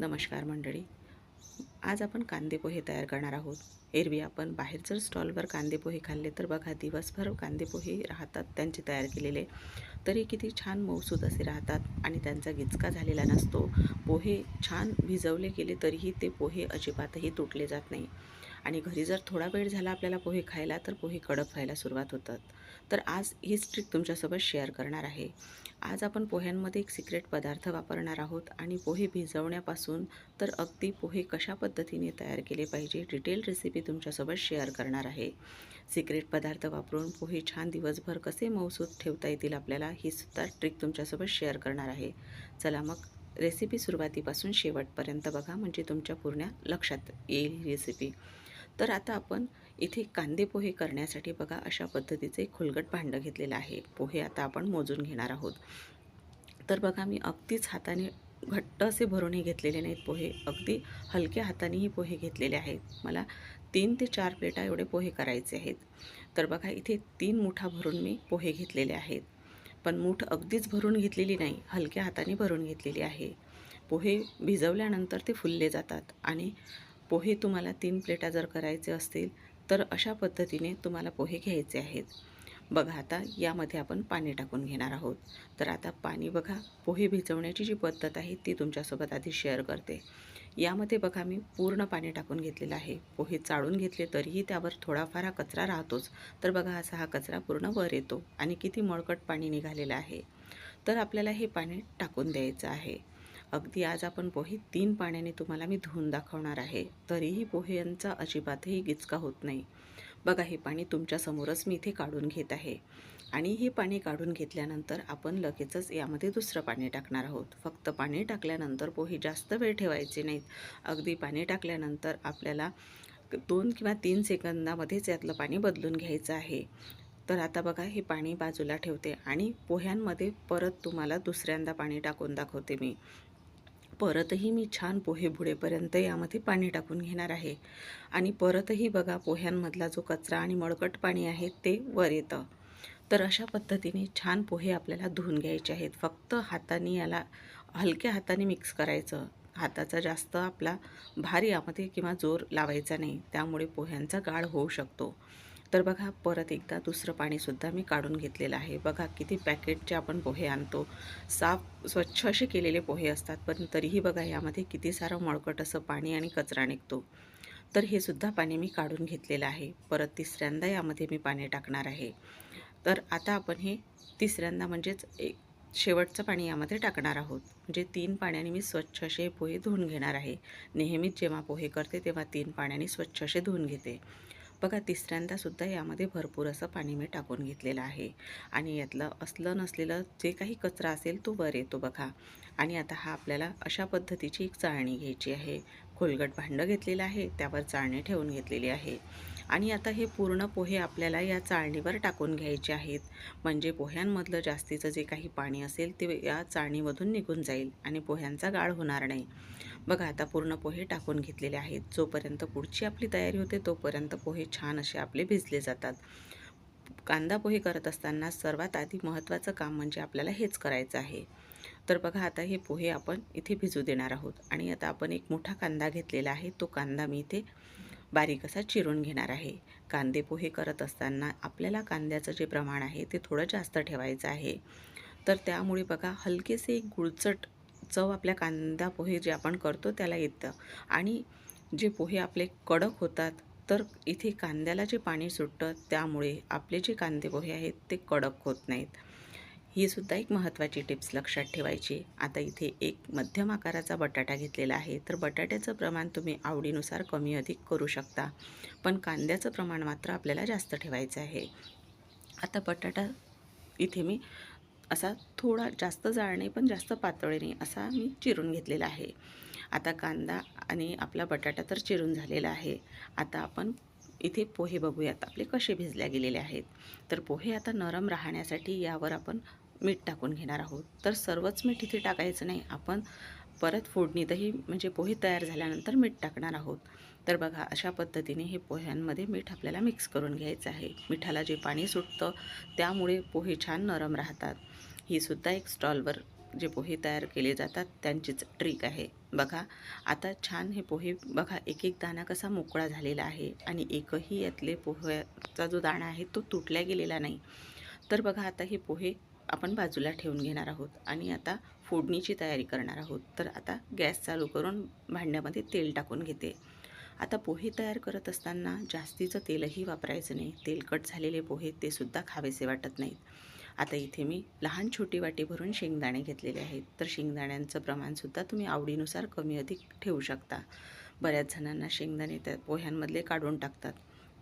नमस्कार मंडळी. आज आपण कांदे पोहे तयार करणार आहोत. एरवी आपण बाहेर जर स्टॉलवर कांदे पोहे खाल्ले तर बघा दिवसभर कांदे पोहे राहतात त्यांचे तयार केलेले. तरी किती छान मौसूद असे राहतात आणि त्यांचा गिचका झालेला नसतो. पोहे छान भिजवले गेले तरीही ते पोहे अजिबातही तुटले जात नाही. आणि घरी जर थोडा वेळ झाला आपल्याला पोहे खायला तर पोहे कडक व्हायला सुरुवात होतात. तर आज हीच ट्रिक तुमच्यासोबत शेअर करणार आहे. आज आपण पोह्यांमध्ये एक सिक्रेट पदार्थ वापरणार आहोत आणि पोहे भिजवण्यापासून तर अगदी पोहे कशा पद्धतीने तयार केले पाहिजे डिटेल रेसिपी तुमच्यासोबत शेअर करणार आहे. सिक्रेट पदार्थ वापरून पोहे छान दिवसभर कसे मौसूद ठेवता येतील आपल्याला ही सुद्धा ट्रिक तुमच्यासोबत शेअर करणार आहे. चला मग रेसिपी सुरुवातीपासून शेवटपर्यंत बघा म्हणजे तुमच्या पूर्ण लक्षात येईल ही रेसिपी. तर आता आपण इथे कांदे पोहे करण्यासाठी बघा अशा पद्धतीचे एक खुलगट भांडं घेतलेलं आहे. पोहे आता आपण मोजून घेणार आहोत. तर बघा मी अगदीच हाताने घट्ट असे भरूनही घेतलेले नाहीत पोहे. अगदी हलक्या हातानेही पोहे घेतलेले आहेत. मला तीन ते चार प्लेटा एवढे पोहे करायचे आहेत. तर बघा इथे तीन मुठा भरून मी पोहे घेतलेले आहेत. पण मूठ अगदीच भरून घेतलेली नाही. हलक्या हाताने भरून घेतलेली आहे. पोहे भिजवल्यानंतर ते फुलले जातात आणि पोहे तुम्हाला तीन प्लेटा जर करायचे असतील तर अशा पद्धतीने तुम्हाला पोहे घ्यायचे आहेत. बघा आता यामध्ये आपण पाणी टाकून घेणार आहोत. तर आता पाणी बघा पोहे भिजवण्याची जी पद्धत आहे ती तुमच्यासोबत आधी शेअर करते. यामध्ये बघा मी पूर्ण पाणी टाकून घेतलेलं आहे. पोहे चाळून घेतले तरीही त्यावर थोडाफार हा कचरा राहतोच. तर बघा असा हा कचरा पूर्ण वर येतो आणि किती मळकट पाणी निघालेलं आहे. तर आपल्याला हे पाणी टाकून द्यायचं आहे. अगदी आज आपण पोहे तीन पाण्याने तुम्हाला मी धुवून दाखवणार आहे. तरीही पोह्यांचा अजिबातही गिचका होत नाही. बघा हे पाणी तुमच्यासमोरच मी इथे काढून घेत आहे. आणि हे पाणी काढून घेतल्यानंतर आपण लगेचच यामध्ये दुसरं पाणी टाकणार आहोत. फक्त पाणी टाकल्यानंतर पोहे जास्त वेळ ठेवायचे नाहीत. अगदी पाणी टाकल्यानंतर आपल्याला दोन किंवा तीन सेकंदामध्येच यातलं पाणी बदलून घ्यायचं आहे. तर आता बघा हे पाणी बाजूला ठेवते आणि पोह्यांमध्ये परत तुम्हाला दुसऱ्यांदा पाणी टाकून दाखवते मी. परतही मी छान पोहे बुडेपर्यंत यामध्ये पाणी टाकून घेणार आहे. आणि परतही बघा पोह्यांमधला जो कचरा आणि मळकट पाणी आहे ते वर येतं. तर अशा पद्धतीने छान पोहे आपल्याला धुवून घ्यायचे आहेत. फक्त हाताने याला हलक्या हाताने मिक्स करायचं. हाताचा जास्त आपला भार यामध्ये किंवा जोर लावायचा नाही. त्यामुळे पोह्यांचा गाळ होऊ शकतो. तर बघा परत एकदा दुसरं पाणीसुद्धा मी काढून घेतलेलं आहे. बघा किती पॅकेटचे आपण पोहे आणतो. साफ स्वच्छ असे केलेले पोहे असतात पण तरीही बघा यामध्ये किती सारं मळकट असं पाणी आणि कचरा निघतो. तर हे सुद्धा पाणी मी काढून घेतलेलं आहे. परत तिसऱ्यांदा यामध्ये मी पाणी टाकणार आहे. तर आता आपण हे तिसऱ्यांदा म्हणजेच एक शेवटचं पाणी यामध्ये टाकणार आहोत. म्हणजे तीन पाण्याने मी स्वच्छ असे पोहे धुवून घेणार आहे. नेहमीच जेव्हा पोहे करते तेव्हा तीन पाण्याने स्वच्छ असे धुवून घेते. बघा तिसऱ्यांदासुद्धा यामध्ये भरपूर असं पाणी मी टाकून घेतलेलं आहे. आणि यातलं असलं नसलेलं जे काही कचरा असेल तो वर येतो बघा. आणि आता हा आपल्याला अशा पद्धतीची एक चाळणी घ्यायची आहे. खोलगट भांडं घेतलेलं आहे त्यावर चाळणी ठेवून घेतलेली आहे. आणि आता हे पूर्ण पोहे आपल्याला या चाळणीवर टाकून घ्यायचे आहेत. म्हणजे पोह्यांमधलं जास्तीचं जे काही पाणी असेल ते या चाळणीमधून निघून जाईल आणि पोह्यांचा गाळ होणार नाही. बघा आता पूर्ण पोहे टाकून घेतलेले आहेत. जोपर्यंत पुढची आपली तयारी होते तोपर्यंत पोहे छान असे आपले भिजले जातात. कांदा पोहे करत असताना सर्वात आधी महत्त्वाचं काम म्हणजे आपल्याला हेच करायचं आहे. तर बघा आता हे पोहे आपण इथे भिजू देणार आहोत. आणि आता आपण एक मोठा कांदा घेतलेला आहे. तो कांदा मी इथे बारीक असा चिरून घेणार आहे. कांदे पोहे करत असताना आपल्याला कांद्याचं जे प्रमाण आहे ते थोडं जास्त ठेवायचं आहे. तर त्यामुळे बघा हलकेसे एक गुळचट चव आपल्या कांदा पोहे जे आपण करतो त्याला येतं. आणि जे पोहे आपले कडक होतात तर इथे कांद्याला जे पाणी सुटतं त्यामुळे आपले जे कांदे पोहे आहेत ते कडक होत नाहीत. ही सुद्धा एक महत्त्वाची टिप्स लक्षात ठेवायची. आता इथे एक मध्यम आकाराचा बटाटा घेतलेला आहे. तर बटाट्याचं प्रमाण तुम्ही आवडीनुसार कमी अधिक करू शकता. पण कांद्याचं प्रमाण मात्र आपल्याला जास्त ठेवायचं आहे. आता बटाटा इथे मी असा थोडा जास्त जाड नाही पण जास्त पातळी नाही असा मी चिरून घेतलेला आहे. आता कांदा आणि आपला बटाटा तर चिरून झालेला आहे. आता आपण इथे पोहे बघूयात. आपले कसे भिजल्या गेलेले आहेत. तर पोहे आता नरम राहण्यासाठी यावर आपण मीठ टाकून घेणार आहोत. तर सर्वच मीठ इथे टाकायचं नाही. आपण परत फोडणीतही म्हणजे पोहे तयार झाल्यानंतर मीठ टाकणार आहोत. तर बघा अशा पद्धतीने हे पोह्यांमध्ये मीठ आपल्याला मिक्स करून घ्यायचं आहे. मिठाला जे पाणी सुटतं त्यामुळे पोहे छान नरम राहतात. ही सुद्धा एक स्टॉलवर जे पोहे तयार केले जातात त्यांचीच ट्रिक आहे. बघा आता छान हे पोहे बघा एक एक दाणा कसा मोकळा झालेला आहे आणि एकही यातले पोह्याचा जो दाणा आहे तो तुटल्या गेलेला नाही. तर बघा आता हे पोहे आपण बाजूला ठेवून घेणार आहोत आणि आता फोडणीची तयारी करणार आहोत. तर आता गॅस चालू करून भांड्यामध्ये तेल टाकून घेते. आता पोहे तयार करत असताना जास्तीचं तेलही वापरायचं नाही. तेलकट झालेले पोहे ते सुद्धा खावेसे वाटत नाहीत. आता इथे मी लहान छोटी वाटी भरून शेंगदाणे घेतलेले आहेत. तर शेंगदाण्यांचं प्रमाणसुद्धा तुम्ही आवडीनुसार कमी अधिक ठेवू शकता. बऱ्याच जणांना शेंगदाणे त्या पोह्यांमधले काढून टाकतात.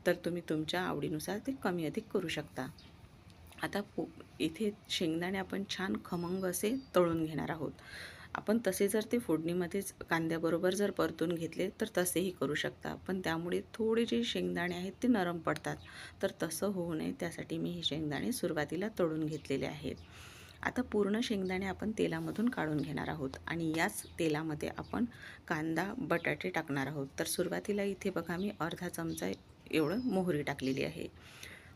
तर तुम्ही तुमच्या आवडीनुसार ते कमी अधिक करू शकता. आता पो इथे शेंगदाणे आपण छान खमंग असे तळून घेणार आहोत. आपण तसे जर ते फोडणीमध्येच कांद्याबरोबर जर परतून घेतले तर तसेही करू शकता. पण त्यामुळे थोडे जे शेंगदाणे आहेत ते नरम पडतात. तर तसं होऊ नये. त्यासाठी मी हे शेंगदाणे सुरुवातीला तळून घेतलेले आहेत. आता पूर्ण शेंगदाणे आपण तेलामधून काढून घेणार आहोत. आणि याच तेलामध्ये आपण कांदा बटाटे टाकणार आहोत. तर सुरुवातीला इथे बघा मी अर्धा चमचा एवढं मोहरी टाकलेली आहे.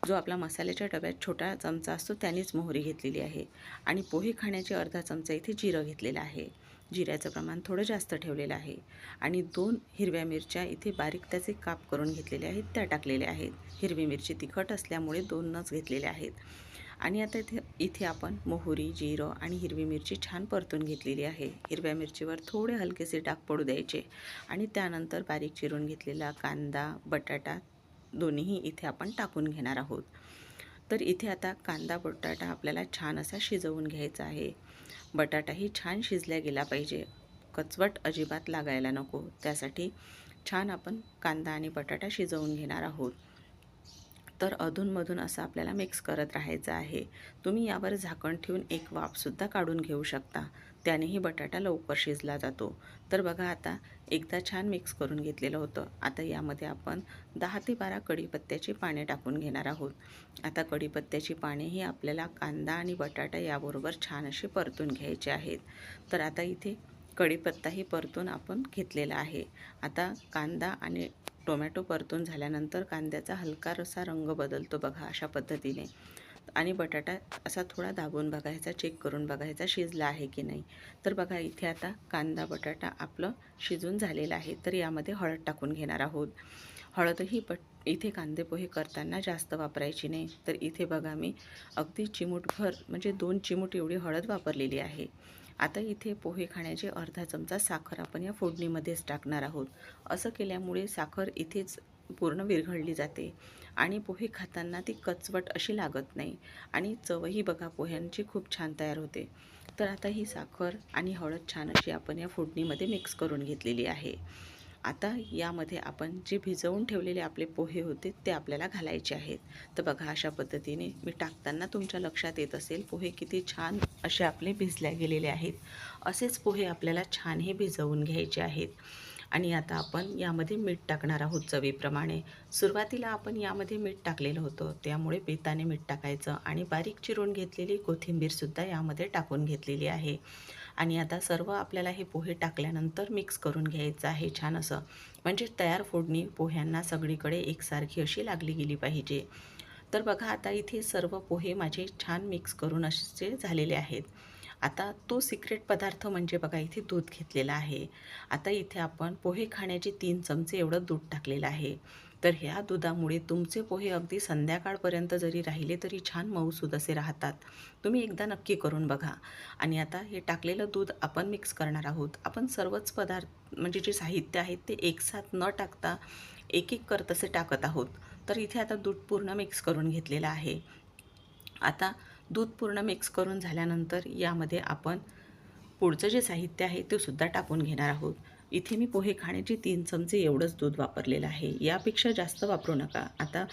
जो आपला मसाल्याच्या डब्यात छोटा चमचा असतो त्यानेच मोहरी घेतलेली आहे. आणि पोहे खाण्याचे अर्धा चमचा इथे जिरं घेतलेलं आहे. जिऱ्याचं प्रमाण थोडं जास्त ठेवलेलं आहे. आणि दोन हिरव्या मिरच्या इथे बारीक त्याचे काप करून घेतलेले आहेत त्या टाकलेल्या आहेत. हिरवी मिरची तिखट असल्यामुळे दोनच घेतलेल्या आहेत. आणि आता इथे इथे आपण मोहरी जिरं आणि हिरवी मिरची छान परतून घेतलेली आहे. हिरव्या मिरचीवर थोडे हलकेसे डाग पडू द्यायचे. आणि त्यानंतर बारीक चिरून घेतलेला कांदा बटाटा दोन्हीही इथे आपण टाकून घेणार आहोत. तर इथे आता कांदा बटाटा आपल्याला छान असा शिजवून घ्यायचा आहे. बटाटाही छान शिजल्या गेला पाहिजे. कचवट अजिबात लागायला नको. त्यासाठी छान आपण कांदा आणि बटाटा शिजवून घेणार आहोत. तर अधूनमधून असं आपल्याला मिक्स करत राहायचं आहे. तुम्ही यावर झाकण ठेवून एक वाफसुद्धा काढून घेऊ शकता. त्यानेही बटाटा लवकर शिजला जातो. तर बघा आता एकदा छान मिक्स करून घेतलेलं होतं. आता यामध्ये आपण दहा ते बारा कढीपत्त्याची पाने टाकून घेणार आहोत. आता कढीपत्त्याची पाने ही आपल्याला कांदा आणि बटाटा याबरोबर छान असे परतून घ्यायचे आहेत. तर आता इथे कढीपत्ताही परतून आपण घेतलेला आहे. आता कांदा आणि टोमॅटो परतून झाल्यानंतर कांद्याचा हलकासा रंग बदलतो बघा अशा पद्धतीने. आणि बटाटा असा थोडा दाबून बघायचा चेक करून बघायचा शिजला आहे की नाही. तर बघा इथे आता कांदा बटाटा आपलं शिजून झालेलं आहे. तर यामध्ये हळद टाकून घेणार आहोत. हळदही बट इथे कांदे पोहे करताना जास्त वापरायची नाही. तर इथे बघा मी अगदी चिमूटभर म्हणजे दोन चिमूट एवढी हळद वापरलेली आहे. आता इथे पोहे खाण्याचे अर्धा चमचा साखर आपण या फोडणीमध्येच टाकणार आहोत. असं केल्यामुळे साखर इथेच पूर्ण विरघळली जाते. आणि पोहे खाताना ती कचवट अशी लागत नाही. आणि चवही बघा पोह्यांची खूप छान तयार होते. तर आता ही साखर आणि हळद छान अशी आपण या फोडणीमध्ये मिक्स करून घेतलेली आहे. आता यामध्ये आपण जे भिजवून ठेवलेले आपले पोहे होते ते आपल्याला घालायचे आहेत. तर बघा अशा पद्धतीने मी टाकताना तुमच्या लक्षात येत असेल पोहे किती छान असे आपले भिजल्या गेलेले आहेत. असेच पोहे आपल्याला छान हे भिजवून घ्यायचे आहेत. आणि आता आपण यामध्ये मीठ टाकणार आहोत चवीप्रमाणे. सुरुवातीला आपण यामध्ये मीठ टाकलेलं होतं त्यामुळे बेताने मीठ टाकायचं आणि बारीक चिरून घेतलेली कोथिंबीरसुद्धा यामध्ये टाकून घेतलेली आहे. आणि आता सर्व आपल्याला हे पोहे टाकल्यानंतर मिक्स करून घ्यायचं आहे छान असं. म्हणजे तयार फोडणी पोह्यांना सगळीकडे एकसारखी अशी लागली गेली पाहिजे. तर बघा आता इथे सर्व पोहे माझे छान मिक्स करून असे झालेले आहेत. आता तो सिक्रेट पदार्थ म्हणजे बघा इथे दूध घेतलेला आहे. आता इथे आपण पोहे खाण्याचे तीन चमचे एवढं दूध टाकलेलं आहे. तर ह्या दुधामुळे तुमचे पोहे अगदी संध्याकाळपर्यंत जरी राहिले तरी छान मऊसूद असे राहतात. तुम्ही एकदा नक्की करून बघा. आणि आता हे टाकलेलं दूध आपण मिक्स करणार आहोत. आपण सर्वच पदार्थ म्हणजे जे साहित्य आहेत ते एकसाथ न टाकता एक एक करत असे टाकत आहोत. तर इथे आता दूध पूर्ण मिक्स करून घेतलेलं आहे. आता दूध पूर्ण मिक्स करून झाल्यानंतर यामध्ये आपण पुढचं जे साहित्य आहे ते सुद्धा टाकून घेणार आहोत. इथे मी पोहे खाण्याचे तीन चमचे एवढंच दूध वापरलेलं आहे. यापेक्षा जास्त वापरू नका. आता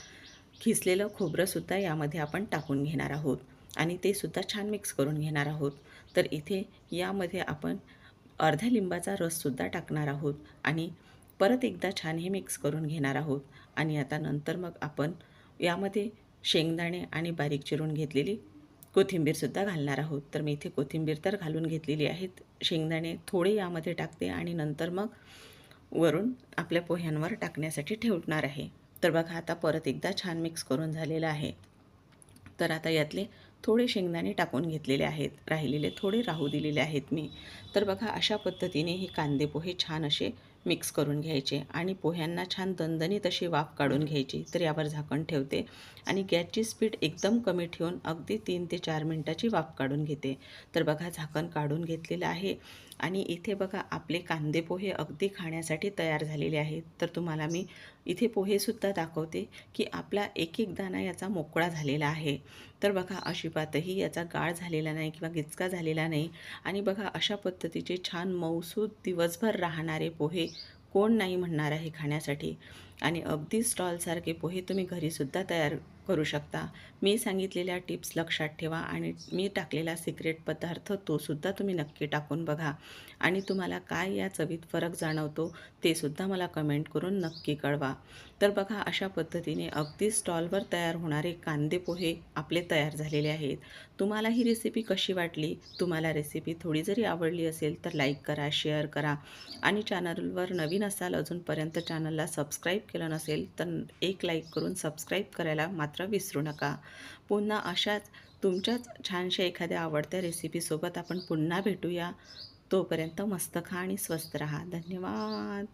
खिसलेलं खोबरंसुद्धा यामध्ये आपण टाकून घेणार आहोत. आणि ते सुद्धा छान मिक्स करून घेणार आहोत. तर इथे यामध्ये आपण अर्ध्या लिंबाचा रससुद्धा टाकणार आहोत. आणि परत एकदा छान हे मिक्स करून घेणार आहोत. आणि आता नंतर मग आपण यामध्ये शेंगदाणे आणि बारीक चिरून घेतलेली कोथिंबीरसुद्धा घालणार आहोत. तर मी इथे कोथिंबीर तर घालून घेतलेली आहेत. शेंगदाणे थोडे यामध्ये टाकते आणि नंतर मग वरून आपल्या पोह्यांवर टाकण्यासाठी ठेवणार आहे. तर बघा आता परत एकदा छान मिक्स करून झालेलं आहे. तर आता यातले थोडे शेंगदाणे टाकून घेतलेले आहेत. राहिलेले थोडे राहू दिलेले आहेत मी. तर बघा अशा पद्धतीने हे कांदे पोहे छान असे मिक्स करून घ्यायचे आणि पोह्यांना छान दणदणीत अशी वाफ काढून घ्यायची तर यावर झाकण ठेवते आणि गॅसची स्पीड एकदम कमी ठेवून अगदी तीन ते चार मिनटाची वाफ काढून घेते. तर बघा झाकण काढून घेतलेलं आहे आणि इथे बघा आपले कांदे पोहे अगदी खाण्यासाठी तयार झालेले आहेत. तर तुम्हाला मी इथे पोहेसुद्धा दाखवते की आपला एक एक दाना याचा मोकळा झालेला आहे. तर बघा अशिबातही याचा गाळ झालेला नाही किंवा गिचका झालेला नाही आणि बघा अशा पद्धतीचे छान मऊसूद दिवसभर राहणारे पोहे कोण नाही म्हणणार आहे खाण्यासाठी. आणि अगदी स्टॉलसारखे पोहे तुम्ही घरीसुद्धा तयार करू शकता. मी सांगितलेल्या टिप्स लक्षात ठेवा आणि मी टाकलेला सिक्रेट पदार्थ तोसुद्धा तुम्ही नक्की टाकून बघा. आणि तुम्हाला काय या चवीत फरक जाणवतो ते सुद्धा मला कमेंट करून नक्की कळवा. तर बघा अशा पद्धतीने अगदी स्टॉलवर तयार होणारे कांदे पोहे आपले तयार झालेले आहेत. तुम्हाला ही रेसिपी कशी वाटली? तुम्हाला रेसिपी थोडी जरी आवडली असेल तर लाईक करा शेअर करा. आणि चॅनलवर नवीन असाल अजूनपर्यंत चॅनलला सबस्क्राईब केलं नसेल तर एक लाईक करून सबस्क्राईब करायला मात्र विसरू नका. पुन्हा अशाच तुमच्याच छानशा एखाद्या आवडत्या रेसिपीसोबत आपण पुन्हा भेटूया. तोपर्यंत मस्त खा आणि स्वस्त रहा. धन्यवाद.